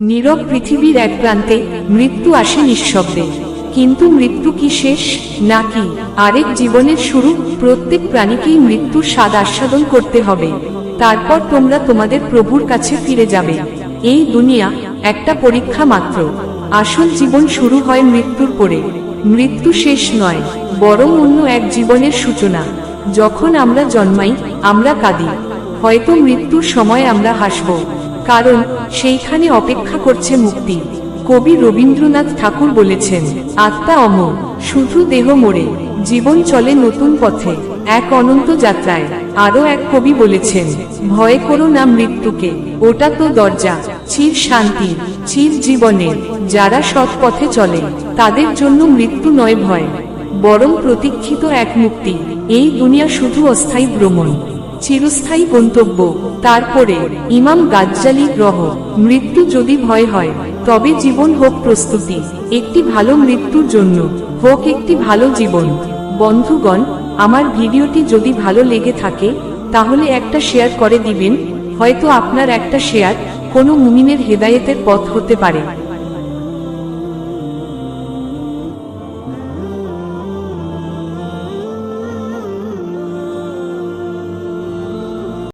নীরব পৃথিবীর এক প্রান্তে মৃত্যু আসে নিঃশব্দে। কিন্তু মৃত্যু কি শেষ? নাকি আরেক জীবনের শুরু প্রত্যেক প্রাণীকেই মৃত্যুর স্বাদ আস্বাদন করতে হবে। তারপর তোমরা তোমাদের প্রভুর কাছে ফিরে যাবে। এই দুনিয়া একটা পরীক্ষা মাত্র। আসল জীবন শুরু হয় মৃত্যুর পরে। মৃত্যু শেষ নয়, বরং অন্য এক জীবনের সূচনা। যখন আমরা জন্মাই, আমরা কাঁদি। হয়তো মৃত্যুর সময় আমরা হাসব। কারণ সেইখানে অপেক্ষা করছে মুক্তি। কবি রবীন্দ্রনাথ ঠাকুর বলেছেন, আত্মা অমর, শুধু দেহ মোড়ে জীবন চলে নতুন পথে, এক অনন্ত যাত্রায়। আরও এক কবি বলেছেন, ভয় করো না মৃত্যুকে, ওটা তো দরজা, চির শান্তি, চির জীবনের যারা সৎ পথে চলে, তাদের জন্য মৃত্যু নয় ভয়। বরং প্রতীক্ষিত এক মুক্তি, এই দুনিয়া শুধু অস্থায়ী ভ্রমণ। চিরস্থায়ী গন্তব্য। তারপরে, ইমাম গাজ্জালি গ্রহ। মৃত্যু যদি ভয় হয়, তবে জীবন হোক প্রস্তুতি। একটি ভালো মৃত্যুর জন্য হোক একটি ভালো জীবন। বন্ধুগণ, আমার ভিডিওটি যদি ভালো লেগে থাকে, তাহলে একটা শেয়ার করে দিবেন। হয়তো আপনার একটা শেয়ার কোনো মুমিনের হেদায়েতের পথ হতে পারে।